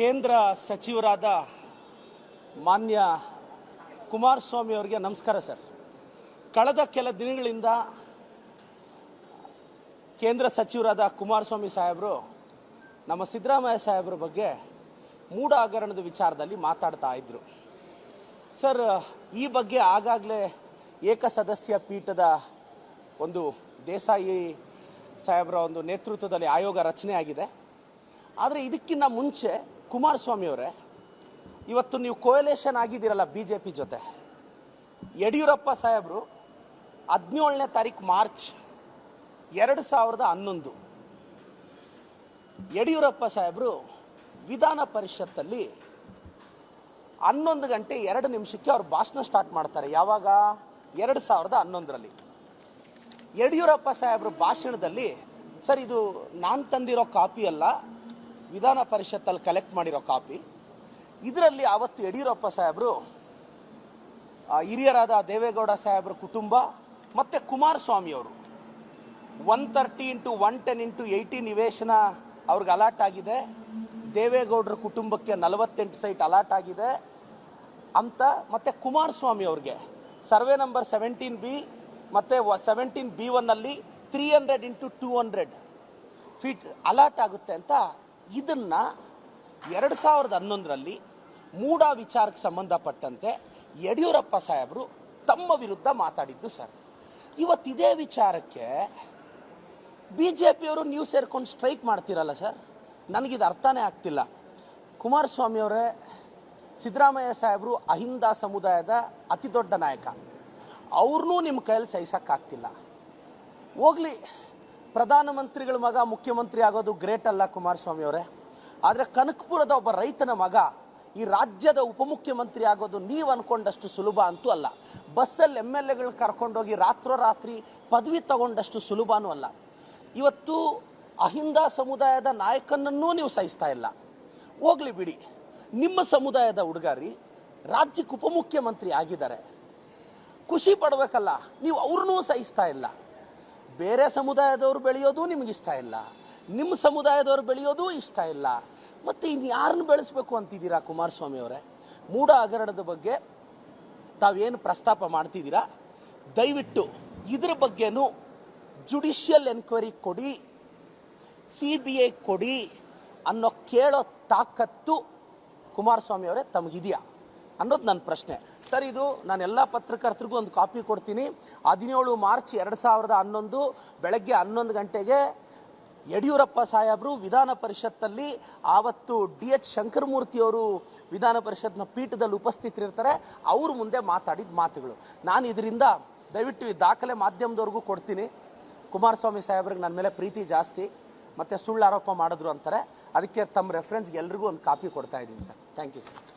ಕೇಂದ್ರ ಸಚಿವರಾದ ಮಾನ್ಯ ಕುಮಾರಸ್ವಾಮಿ ಅವರಿಗೆ ನಮಸ್ಕಾರ, ಸರ್. ಕಳೆದ ಕೆಲ ದಿನಗಳಿಂದ ಕೇಂದ್ರ ಸಚಿವರಾದ ಕುಮಾರಸ್ವಾಮಿ ಸಾಹೇಬರು, ನಮ್ಮ ಸಿದ್ದರಾಮಯ್ಯ ಸಾಹೇಬರ ಬಗ್ಗೆ ಮೂಢ ಹಗರಣದ ವಿಚಾರದಲ್ಲಿ ಮಾತಾಡ್ತಾ ಇದ್ರು. ಸರ್, ಈ ಬಗ್ಗೆ ಆಗಾಗಲೇ ಏಕಸದಸ್ಯ ಪೀಠದ ಒಂದು ದೇಸಾಯಿ ಸಾಹೇಬರ ಒಂದು ನೇತೃತ್ವದಲ್ಲಿ ಆಯೋಗ ರಚನೆ ಆಗಿದೆ. ಆದರೆ ಇದಕ್ಕಿಂತ ಮುಂಚೆ ಕುಮಾರಸ್ವಾಮಿ ಅವರೇ, ಇವತ್ತು ನೀವು ಕೋಯಲೇಷನ್ ಆಗಿದ್ದೀರಲ್ಲ ಬಿ ಜೆ ಪಿ ಜೊತೆ. ಯಡಿಯೂರಪ್ಪ ಸಾಹೇಬರು ಹದಿನೇಳನೇ ತಾರೀಕು ಮಾರ್ಚ್ ಎರಡು ಸಾವಿರದ ಹನ್ನೊಂದು. ಯಡಿಯೂರಪ್ಪ ಸಾಹೇಬರು ವಿಧಾನ ಪರಿಷತ್ತಲ್ಲಿ ಹನ್ನೊಂದು ಗಂಟೆ ಎರಡು ನಿಮಿಷಕ್ಕೆ ಅವ್ರು ಭಾಷಣ ಸ್ಟಾರ್ಟ್ ಮಾಡ್ತಾರೆ, ಯಾವಾಗ? ಎರಡು ಸಾವಿರದ ಹನ್ನೊಂದರಲ್ಲಿ. ಯಡಿಯೂರಪ್ಪ ಸಾಹೇಬ್ರ ಭಾಷಣದಲ್ಲಿ, ಸರ್, ಇದು ನಾನು ತಂದಿರೋ ಕಾಪಿ ಅಲ್ಲ ವಿಧಾನ ಪರಿಷತ್ತಲ್ಲಿ ಕಲೆಕ್ಟ್ ಮಾಡಿರೋ ಕಾಪಿ ಇದರಲ್ಲಿ ಆವತ್ತು ಯಡಿಯೂರಪ್ಪ ಸಾಹೇಬರು ಹಿರಿಯರಾದ ದೇವೇಗೌಡ ಸಾಹೇಬ್ರ ಕುಟುಂಬ ಮತ್ತು ಕುಮಾರಸ್ವಾಮಿಯವರು one thirty into one ten into eighty ನಿವೇಶನ ಅವ್ರಿಗೆ ಅಲಾಟ್ ಆಗಿದೆ. ದೇವೇಗೌಡರ ಕುಟುಂಬಕ್ಕೆ ನಲವತ್ತೆಂಟು ಸೈಟ್ ಅಲಾಟ್ ಆಗಿದೆ ಅಂತ ಮತ್ತೆ ಕುಮಾರಸ್ವಾಮಿ ಅವ್ರಿಗೆ. ಸರ್ವೆ ನಂಬರ್ ಸೆವೆಂಟೀನ್ ಬಿ ಮತ್ತು ಸೆವೆಂಟೀನ್ ಬಿ ಒನ್ನಲ್ಲಿ three hundred into two hundred feet allot ಆಗುತ್ತೆ ಅಂತ ಇದನ್ನ ಎರಡು ಸಾವಿರದ ಹನ್ನೊಂದರಲ್ಲಿ ಮೂಡ ವಿಚಾರಕ್ಕೆ ಸಂಬಂಧಪಟ್ಟಂತೆ ಯಡಿಯೂರಪ್ಪ ಸಾಹೇಬರು ತಮ್ಮ ವಿರುದ್ಧ ಮಾತಾಡಿದ್ದು ಸರ್. ಇವತ್ತಿದೇ ವಿಚಾರಕ್ಕೆ ಬಿ ಜೆ ಪಿಯವರು ನೀವು ಸೇರ್ಕೊಂಡು ಸ್ಟ್ರೈಕ್ ಮಾಡ್ತೀರಲ್ಲ ಸರ್? ನನಗಿದು ಅರ್ಥನೇ ಆಗ್ತಿಲ್ಲ. ಕುಮಾರಸ್ವಾಮಿ ಅವರೇ ಸಿದ್ದರಾಮಯ್ಯ ಸಾಹೇಬರು ಅಹಿಂದ ಸಮುದಾಯದ ಅತಿ ದೊಡ್ಡ ನಾಯಕ. ಅವ್ರನ್ನೂ ನಿಮ್ಮ ಕೈಯಲ್ಲಿ ಸಹಿಸೋಕ್ಕಾಗ್ತಿಲ್ಲ. ಹೋಗ್ಲಿ. ಪ್ರಧಾನಮಂತ್ರಿಗಳ ಮಗ, ಮುಖ್ಯಮಂತ್ರಿ ಆಗೋದು ಗ್ರೇಟ್ ಅಲ್ಲ ಕುಮಾರಸ್ವಾಮಿ ಅವರೇ. ಆದರೆ ಕನಕಪುರದ ಒಬ್ಬ ರೈತನ ಮಗ, ಈ ರಾಜ್ಯದ ಉಪಮುಖ್ಯಮಂತ್ರಿ ಆಗೋದು ನೀವು ಅನ್ಕೊಂಡಷ್ಟು ಸುಲಭ ಅಂತೂ ಅಲ್ಲ. ಬಸ್ಸಲ್ಲಿ ಎಂ ಎಲ್ ಎಗಳನ್ನ ಕರ್ಕೊಂಡೋಗಿ ರಾತ್ರೋರಾತ್ರಿ ಪದವಿ ತಗೊಂಡಷ್ಟು ಸುಲಭನೂ ಅಲ್ಲ. ಇವತ್ತು ಅಹಿಂದ ಸಮುದಾಯದ ನಾಯಕನನ್ನೂ ನೀವು ಸಹಿಸ್ತಾ ಇಲ್ಲ. ಹೋಗ್ಲಿ ಬಿಡಿ. ನಿಮ್ಮ ಸಮುದಾಯದ ಹುಡುಗಾರಿ, ರಾಜ್ಯಕ್ಕೆ ಉಪಮುಖ್ಯಮಂತ್ರಿ ಆಗಿದ್ದಾರೆ. ಖುಷಿ ಪಡಬೇಕಲ್ಲ, ನೀವು ಅವ್ರನ್ನೂ ಸಹಿಸ್ತಾ ಇಲ್ಲ. ಬೇರೆ ಸಮುದಾಯದವರು ಬೆಳೆಯೋದು ನಿಮ್ಗೆ ಇಷ್ಟ ಇಲ್ಲ. ನಿಮ್ಮ ಸಮುದಾಯದವರು ಬೆಳೆಯೋದು ಇಷ್ಟ ಇಲ್ಲ. ಮತ್ತು ಇನ್ನು ಯಾರನ್ನು ಬೆಳೆಸ್ಬೇಕು ಅಂತಿದ್ದೀರಾ ಕುಮಾರಸ್ವಾಮಿ ಅವರೇ? ಮೂಢ ಹಗರಣದ ಬಗ್ಗೆ ತಾವೇನು ಪ್ರಸ್ತಾಪ ಮಾಡ್ತಿದ್ದೀರಾ? ದಯವಿಟ್ಟು ಇದ್ರ ಬಗ್ಗೆನೂ ಜುಡಿಷಿಯಲ್ ಎನ್ಕ್ವೈರಿ ಕೊಡಿ ಸಿ ಬಿ ಐ ಕೊಡಿ ಅನ್ನೋ ಕೇಳೋ ತಾಕತ್ತು ಕುಮಾರಸ್ವಾಮಿ ಅವರೇ ತಮಗಿದೆಯಾ? ಅನ್ನೋದು ನನ್ನ ಪ್ರಶ್ನೆ. ಸರ್, ಇದು ನಾನು ಎಲ್ಲ ಪತ್ರಕರ್ತರಿಗೂ ಒಂದು ಕಾಪಿ ಕೊಡ್ತೀನಿ. ಹದಿನೇಳು ಮಾರ್ಚ್ ಎರಡು ಸಾವಿರದ ಹನ್ನೊಂದು ಬೆಳಗ್ಗೆ ಹನ್ನೊಂದು ಗಂಟೆಗೆ ಯಡಿಯೂರಪ್ಪ ಸಾಹೇಬರು ವಿಧಾನ ಪರಿಷತ್ತಲ್ಲಿ ಆವತ್ತು ಡಿ ಎಚ್ ಶಂಕರಮೂರ್ತಿ ಅವರು ವಿಧಾನ ಪರಿಷತ್ನ ಪೀಠದಲ್ಲಿ ಉಪಸ್ಥಿತರಿರ್ತಾರೆ. ಅವ್ರ ಮುಂದೆ ಮಾತಾಡಿದ ಮಾತುಗಳು. ನಾನು ಇದರಿಂದ ದಯವಿಟ್ಟು ಈ ದಾಖಲೆ ಮಾಧ್ಯಮದವ್ರಿಗೂ ಕೊಡ್ತೀನಿ. ಕುಮಾರಸ್ವಾಮಿ ಸಾಹೇಬ್ರಿಗೆ ನನ್ನ ಮೇಲೆ ಪ್ರೀತಿ ಜಾಸ್ತಿ. ಮತ್ತು ಸುಳ್ಳು ಆರೋಪ ಮಾಡಿದ್ರು ಅಂತಾರೆ. ಅದಕ್ಕೆ ತಮ್ಮ ರೆಫರೆನ್ಸ್ಗೆ ಎಲ್ರಿಗೂ ಒಂದು ಕಾಪಿ ಕೊಡ್ತಾ ಇದ್ದೀನಿ ಸರ್. Thank you sir